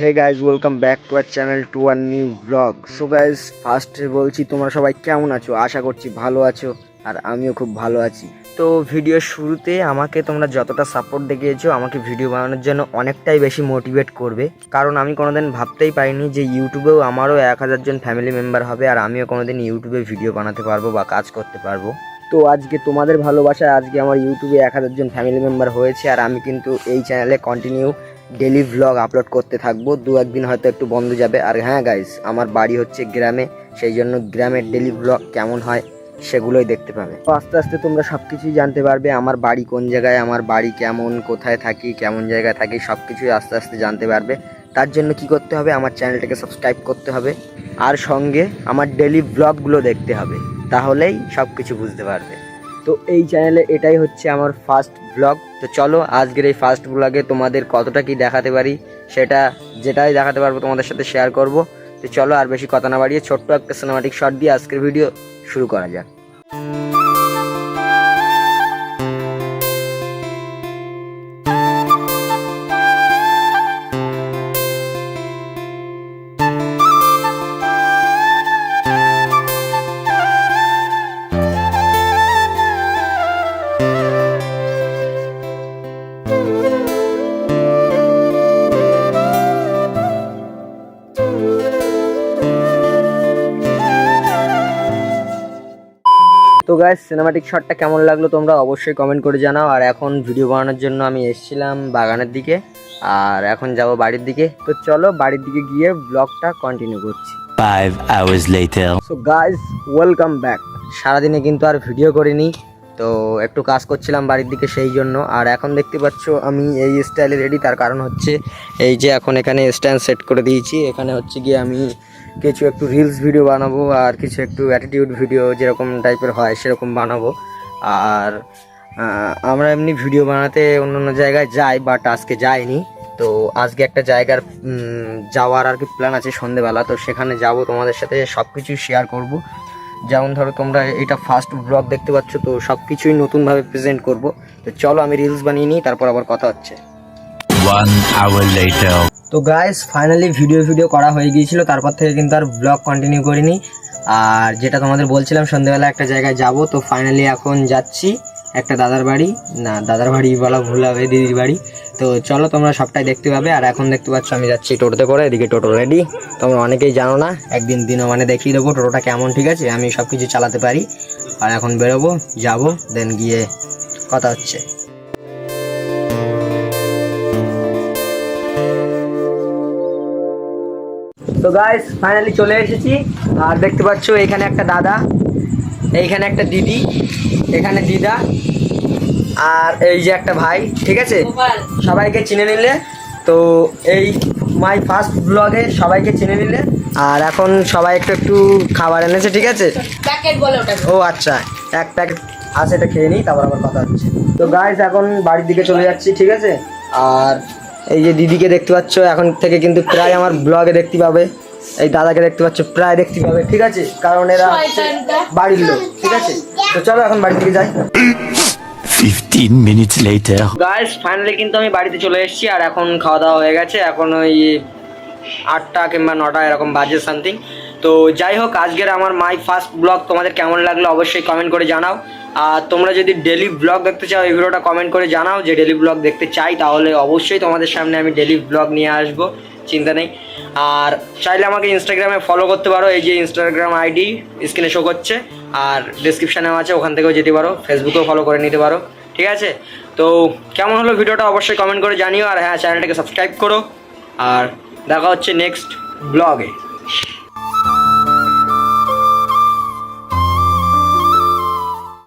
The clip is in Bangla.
Hey guys welcome back to our channel to our new blog so guys ফার্স্টে বলছি, তোমরা সবাই কেমন আছো? আশা করছি ভালো আছো আর আমিও খুব ভালো আছি। তো ভিডিওর শুরুতে আমাকে তোমরা যতটা সাপোর্ট দেখিয়েছো, আমাকে ভিডিও বানানোর জন্য অনেকটাই বেশি মোটিভেট করবে। কারণ আমি কোনোদিন ভাবতেই পারিনি যে ইউটিউবেও আমারও এক হাজার জন ফ্যামিলি মেম্বার হবে আর আমিও কোনোদিন ইউটিউবে ভিডিও বানাতে পারব বা কাজ করতে পারব। তো আজকে তোমাদের ভালোবাসায় আজকে আমার ইউটিউবে এক হাজার জন ফ্যামিলি মেম্বার হয়েছে আর আমি কিন্তু এই চ্যানেলে কন্টিনিউ ডেলি ভ্লগ আপলোড করতে থাকব। দু একদিন হয়তো একটু বন্ধ যাবে। আর হ্যাঁ গাইস আমার বাড়ি হচ্ছে গ্রামে, সেই জন্য গ্রামের ডেলি ভ্লগ কেমন হয় সেগুলোই দেখতে পাবে। তো আস্তে আস্তে তোমরা সব কিছুই জানতে পারবে, আমার বাড়ি কোন জায়গায়, আমার বাড়ি কেমন, কোথায় থাকি, কেমন জায়গায় থাকি সব কিছুই আস্তে আস্তে জানতে পারবে। তার জন্য কি করতে হবে? আমার চ্যানেলটাকে সাবস্ক্রাইব করতে হবে। আর সঙ্গে আমার ডেলি ব্লগগুলো দেখতে হবে। তাহলেই সব কিছু বুঝতে পারবে। তো এই চ্যানেলে এটাই হচ্ছে আমার ফার্স্ট ব্লগ তো চলো, আজকের এই ফার্স্ট ব্লগে তোমাদের কতটা কি দেখাতে পারি, সেটা যেটাই দেখাতে পারব তোমাদের সাথে শেয়ার করব। তো চলো, আর বেশি কথা না বাড়িয়ে ছোট্ট একটা সিনেমাটিক শট দিয়ে আজকের ভিডিও শুরু করা যাক। তো গাইস সিনেমাটিক শটটা কেমন লাগল তোমরা অবশ্যই কমেন্ট করে জানাও। আর এখন ভিডিও বানানোর জন্য আমি এসেছিলাম বাগানের দিকে আর এখন যাব বাড়ির দিকে। তো চলো বাড়ির দিকে গিয়ে ব্লগটা কন্টিনিউ করছি. সো গাইজ ওয়েলকাম ব্যাক সারাদিনে কিন্তু আর ভিডিও করিনি তো একটু কাজ করছিলাম বাড়ির দিকে সেই জন্য। আর এখন দেখতে পাচ্ছ আমি এই স্টাইলে রেডি তার কারণ হচ্ছে এই যে এখন এখানে স্ট্যান্ড সেট করে দিয়েছি। এখানে হচ্ছে গিয়ে আমি কিছু একটু রিলস ভিডিও বানাবো আর কিছু একটু অ্যাটিটিউড ভিডিও যেরকম টাইপের হয় সেরকম বানাবো। আর আমরা এমনি ভিডিও বানাতে অন্য অন্য জায়গায় যাই বাট আজকে যাইনি। তো আজকে একটা জায়গার যাওয়ার আর কি প্ল্যান আছে সন্ধেবেলা। তো সেখানে যাব, তোমাদের সাথে সব কিছু শেয়ার করব। যেমন ধরো তোমরা এটা ফার্স্ট ব্লগ দেখতে পাচ্ছ, তো সব কিছুই নতুনভাবে প্রেজেন্ট করব। তো চলো আমি রিলস বানিয়ে নিই, তারপর আবার কথা হচ্ছে। তো গাইস ফাইনালি ভিডিও ভিডিও করা হয়ে গিয়েছিল, তারপর থেকে কিন্তু আর ব্লগ কন্টিনিউ করিনি। আর যেটা তোমাদের বলছিলাম, সন্ধ্যেবেলা একটা জায়গায় যাব, তো ফাইনালি এখন যাচ্ছি, একটা দাদার বাড়ি। না, দাদার বাড়ি বলা ভুল হবে, দিদির বাড়ি। তো চলো তোমরা সবটাই দেখতে পাবে, আর এখন দেখতে পাচ্ছ আমি যাচ্ছি টোটোতে করে, এদিকে টোটো রেডি তোমরা অনেকেই জানো না, একদিন দিনও মানে দেখিয়ে দেবো টোটোটা কেমন, ঠিক আছে? আমি সব কিছু চালাতে পারি, আর এখন বেরোবো, যাব দেন গিয়ে কথা হচ্ছে। তো গাইস ফাইনালি চলে এসেছি। আর দেখতে পাচ্ছ এখানে একটা দাদা এইখানে একটা দিদি এখানে দিদা আর এই যে একটা ভাই ঠিক আছে? সবাইকে চিনে নিলে। তো এই মাই ফার্স্ট ব্লগে সবাইকে চিনে নিলে। আর এখন সবাই একটু একটু খাবার এনেছে ঠিক আছে? ও আচ্ছা এক প্যাকেট আছে এটা খেয়ে নিই তারপর আবার কথা হচ্ছে। তো গাইস এখন বাড়ির দিকে চলে যাচ্ছি ঠিক আছে? আর এই যে দিদিকে দেখতে পাচ্ছ এখন থেকে কিন্তু প্রায় আমার ব্লগে দেখতে পাবে। এই দাদাকে দেখতে পাচ্ছ প্রায় দেখতে পাবে ঠিক আছে? কারণ এরা বাড়ির লোক ঠিক আছে? তো চলো এখন বাড়ি থেকে যাই। Fifteen minutes later. Guys finally কিন্তু আমি বাড়িতে চলে এসেছি আর এখন খাওয়া দাওয়া হয়ে গেছে। এখন ওই আটটা কিংবা নটা এরকম বাজে সামথিং তো যাই হোক, আজকের আমার মাই ফার্স্ট ব্লগ তোমাদের কেমন লাগল অবশ্যই কমেন্ট করে জানাও। আর তোমরা যদি ডেলি ব্লগ দেখতে চাও, এই ভিডিওটা কমেন্ট করে জানাও। যে ডেলি ব্লগ দেখতে চাই, তাহলে অবশ্যই তোমাদের সামনে আমি ডেলি ব্লগ নিয়ে আসব, চিন্তা নেই। আর চাইলে আমাকে ইনস্টাগ্রামে ফলো করতে পারো, এই যে ইনস্টাগ্রাম আইডি স্ক্রিনে শো করছে। আর ডিসক্রিপশানেও আছে, ওখান থেকেও যেতে পারো ফেসবুকেও ফলো করে নিতে পারো, ঠিক আছে? তো কেমন হলো ভিডিওটা অবশ্যই কমেন্ট করে জানিও। আর হ্যাঁ চ্যানেলটাকে সাবস্ক্রাইব করো। আর দেখা হচ্ছে নেক্সট ব্লগে